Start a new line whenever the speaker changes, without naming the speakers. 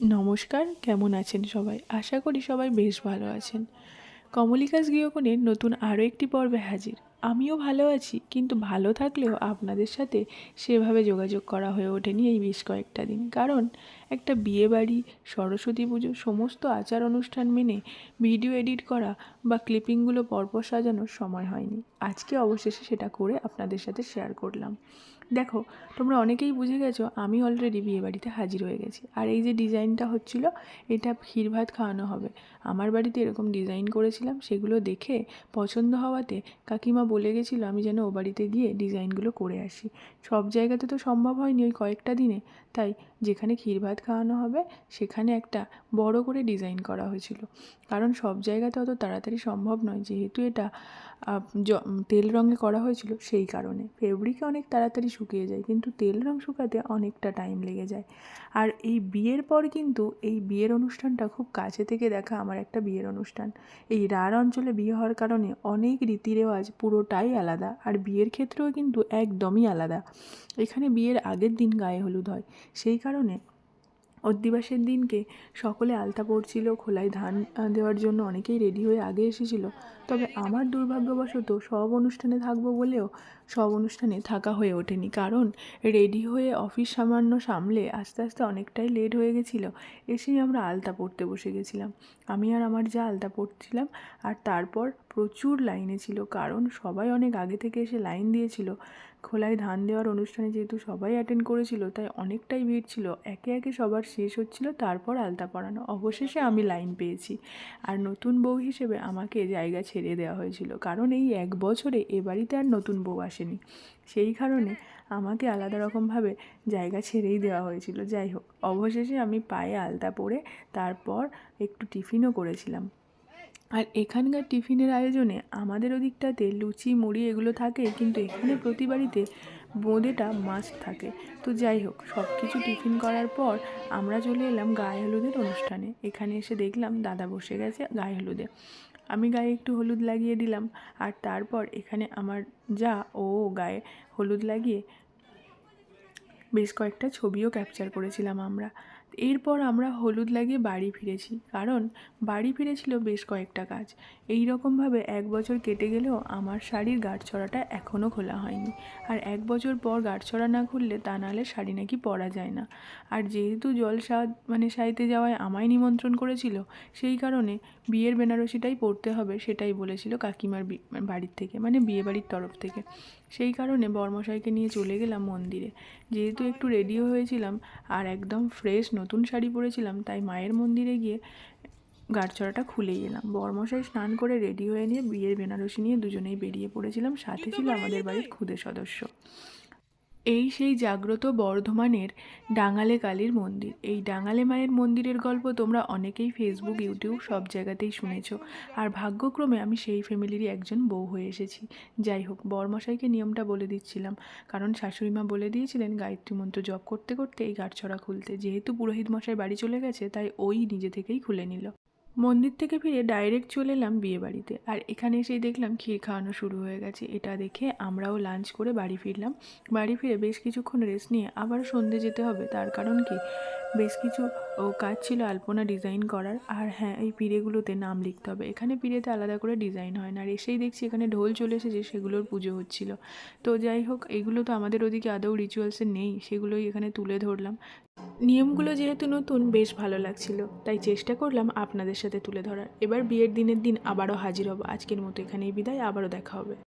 নমস্কার, কেমন আছেন সবাই? আশা করি সবাই বেশ ভালো আছেন। কমলিকাস গৃহকোণের নতুন আরও একটি পর্বে হাজির। আমিও ভালো আছি, কিন্তু ভালো থাকলেও আপনাদের সাথে সেভাবে যোগাযোগ করা হয়ে ওঠেনি এই বেশ কয়েকটা দিন। কারণ একটা বিয়ে বাড়ি, সরস্বতী পুজো, সমস্ত আচার অনুষ্ঠান মেনে ভিডিও এডিট করা বা ক্লিপিংগুলো পরপর সাজানোর সময় হয়নি। আজকে অবশেষে সেটা করে আপনাদের সাথে শেয়ার করলাম। দেখো, তোমরা অনেকেই বুঝে গেছো আমি অলরেডি বিয়ে বাড়িতে হাজির হয়ে গেছি। আর এই যে ডিজাইনটা হচ্ছিল, এটা ক্ষীর ভাত খাওয়ানো হবে। আমার বাড়িতে এরকম ডিজাইন করেছিলাম, সেগুলো দেখে পছন্দ হওয়াতে কাকিমা বলে গেছিল, আমি যেন ও বাড়িতে গিয়ে ডিজাইনগুলো করে আসি। সব জায়গাতে তো সম্ভব হয়নি ওই কয়েকটা দিনে। তাই যেখানে ক্ষীর ভাত খাওয়ানো হবে, সেখানে একটা বড় করে ডিজাইন করা হয়েছিল। কারণ সব জায়গাতে অত তাড়াতাড়ি সম্ভব নয়, যেহেতু এটা তেল রঙে করা হয়েছিল সেই কারণে। ফেব্রিকে অনেক তাড়াতাড়ি শুকিয়ে যায়, কিন্তু তেল রং শুকাতে অনেকটা টাইম লেগে যায়। আর এই বিয়ের পর কিন্তু এই বিয়ের অনুষ্ঠানটা খুব কাছে থেকে দেখা আমার একটা বিয়ের অনুষ্ঠান। এই রাঢ় অঞ্চলে বিয়ে হওয়ার কারণে অনেক রীতি রেওয়াজ পুরোটাই আলাদা, আর বিয়ের ক্ষেত্রেও কিন্তু একদমই আলাদা। এখানে বিয়ের আগের দিন গায়ে হলুদ হয়, সেই কারণে অধিবাসের দিনকে সকলে আলতা পড়ছিল খোলায় ধান দেওয়ার জন্য অনেকেই রেডি হয়ে আগে এসেছিল। তবে আমার দুর্ভাগ্যবশত সব অনুষ্ঠানে থাকব বলেও সব অনুষ্ঠানে থাকা হয়ে ওঠেনি। কারণ রেডি হয়ে অফিস সামান্য সামলে আস্তে আস্তে অনেকটাই লেট হয়ে গেছিল, এসেই আমরা আলতা পড়তে বসে গেছিলাম। আমি আর আমার যা আলতা পড়ছিলাম আর তারপর প্রচুর লাইনে ছিল, কারণ সবাই অনেক আগে থেকে এসে লাইন দিয়েছিল। খোলায় ধান দেওয়ার অনুষ্ঠানে যেহেতু সবাই অ্যাটেন্ড করেছিল, তাই অনেকটাই ভিড় ছিল। একে একে সবার শেষ হচ্ছিল, তারপর আলতা পরানো। অবশেষে আমি লাইন পেয়েছি। আর নতুন বউ হিসেবে আমাকে জায়গা ছেড়ে দেওয়া হয়েছিল, কারণ এই এক বছরে এ বাড়িতে আর নতুন বউ আসেনি। সেই কারণে আমাকে আলাদা রকমভাবে জায়গা ছেড়েই দেওয়া হয়েছিল। যাই হোক, অবশেষে আমি পায়ে আলতা পরে তারপর একটু টিফিনও করেছিলাম। আর এখানকার টিফিনের আয়োজনে আমাদের ওদিকটাতে লুচি, মুড়ি এগুলো থাকে, কিন্তু এখানে প্রতি বাড়িতে বোঁদেটা মাস্ট থাকে। তো যাই হোক সব কিছু টিফিন করার পর আমরা চলে এলাম গায়ে হলুদের অনুষ্ঠানে। এখানে এসে দেখলাম দাদা বসে গেছে গায়ে হলুদে। আমি গায়ে একটু হলুদ লাগিয়ে দিলাম। আর তারপর এখানে আমার যা ও গায়ে হলুদ লাগিয়ে বেশ কয়েকটা ছবিও ক্যাপচার করেছিলাম আমরা। এরপর আমরা হলুদ লাগিয়ে বাড়ি ফিরেছি, কারণ বাড়ি ফিরেছিল বেশ কয়েকটা কাজ এই রকমভাবে এক বছর কেটে গেলেও আমার শাড়ির গাঁটছড়াটা এখনও খোলা হয়নি। আর এক বছর পর গাঁটছড়া না খুললে তা নাহলে শাড়ি নাকি পরা যায় না। আর যেহেতু জলসা মানে সাইতে যাওয়ায় আমায় নিমন্ত্রণ করেছিল, সেই কারণে বিয়ের বেনারসিটাই পরতে হবে সেটাই বলেছিল কাকিমার বাড়ির থেকে মানে বিয়ে বাড়ির তরফ থেকে। সেই কারণে বর্মশাইকে নিয়ে চলে গেলাম মন্দিরে। যেহেতু একটু রেডিও হয়েছিলাম আর একদম ফ্রেশ নতুন শাড়ি পরেছিলাম তাই মায়ের মন্দিরে গিয়ে গাড়ছড়াটা খুলে গেলাম। বর্মশাই স্নান করে রেডি হয়ে নিয়ে বিয়ের বেনারসি নিয়ে দুজনেই বেরিয়ে পড়েছিলাম। সাথে ছিল আমাদের বাড়ির খুদে সদস্য। এই সেই জাগ্রত বর্ধমানের ডাঙালে কালীর মন্দির। এই ডাঙালে মায়ের মন্দিরের গল্প তোমরা অনেকেই ফেসবুক ইউটিউব সব জায়গাতেই শুনেছ। আর ভাগ্যক্রমে আমি সেই ফ্যামিলিরই একজন বউ হয়ে এসেছি। যাই হোক, বরমশাইকে নিয়মটা বলে দিচ্ছিলাম। কারণ শাশুড়ি মা বলে দিয়েছিলেন, গায়ত্রী মন্ত্র জপ করতে করতে এই গাঁটছড়া খুলতে। যেহেতু পুরোহিত মশাই বাড়ি চলে গেছে, তাই ওই নিজে থেকেই খুলে নিল। মন্দির থেকে ফিরে ডাইরেক্ট চলে এলাম বিয়েবাড়িতে আর এখানে এসেই দেখলাম ক্ষীর খাওয়ানো শুরু হয়ে গেছে। এটা দেখে আমরাও লাঞ্চ করে বাড়ি ফিরলাম। বাড়ি ফিরে বেশ কিছুক্ষণ রেস্ট নিয়ে আবার সন্ধে যেতে হবে। তার কারণ কি? বেশ কিছু, ও কাজ ছিল আলপনা ডিজাইন করার। আর হ্যাঁ এই পিড়েগুলোতে নাম লিখতে হবে। এখানে পিড়েতে আলাদা করে ডিজাইন হয় না। আর এসেই দেখছি এখানে ঢোল চলে এসেছে, সেগুলোর পুজো হচ্ছিল। তো যাই হোক, এগুলো তো আমাদের ওদিকে আদৌ রিচুয়ালসে নেই। সেগুলোই এখানে তুলে ধরলাম। নিয়মগুলো যেহেতু নতুন, বেশ ভালো লাগছিল। তাই চেষ্টা করলাম আপনাদের সাথে তুলে ধরার। এবার বিয়ের দিনের দিন আবারও হাজির হব। আজকের মতো এখানেই বিদায়। আবারও দেখা হবে।